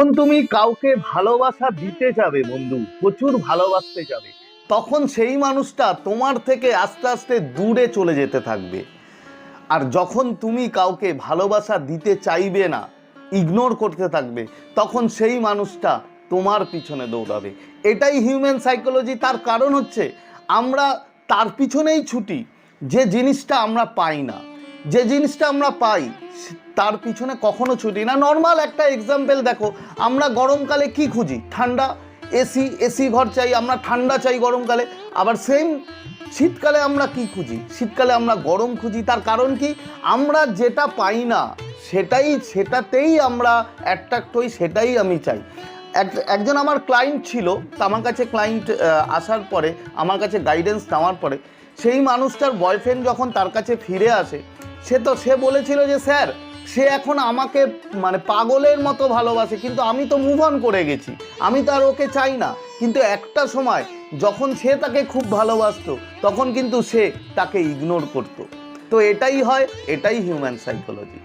যখন তুমি কাউকে ভালোবাসা দিতে যাবে বন্ধু, প্রচুর ভালোবাসতে যাবে, তখন সেই মানুষটা তোমার থেকে আস্তে আস্তে দূরে চলে যেতে থাকবে। আর যখন তুমি কাউকে ভালোবাসা দিতে চাইবে না ইগনোর করতে থাকবে, তখন সেই মানুষটা তোমার পিছনে দৌড়াবে। এটাই হিউম্যান সাইকোলজি তার কারণ হচ্ছে আমরা তার পিছনেই ছুটি, যে জিনিসটা আমরা পাই না। যে জিনিসটা আমরা পাই তার পিছনে কখনো ছুটি না। নর্মাল একটা এক্সাম্পল দেখো, আমরা গরমকালে কি খুঁজি? ঠান্ডা এসি এসি ঘর চাই, আমরা ঠান্ডা চাই গরমকালে। আবার সেম শীতকালে আমরা কি খুঁজি? শীতকালে আমরা গরম খুঁজি। তার কারণ কি? আমরা যেটা পাই না, সেটাই, সেটাতেই আমরা অ্যাট্রাক্ট হই, সেটাই আমি চাই। এক- একজন আমার ক্লায়েন্ট ছিল, তা আমার কাছে ক্লায়েন্ট আসার পরে, আমার কাছে গাইডেন্স নেওয়ার পরে, সেই মানুষটার বয়ফ্রেন্ড যখন তার কাছে ফিরে আসে সে তো, সে বলেছিল যে, স্যার, সে এখন আমাকে মানে পাগলের মতো ভালোবাসে, কিন্তু আমি তো মুভ অন করে গেছি। আমি তো আর ওকে চাই না। কিন্তু একটা সময় যখন সে তাকে খুব ভালোবাসত, তখন কিন্তু সে তাকে ইগনোর করতো। তো এটাই হয়, এটাই হিউম্যান সাইকোলজি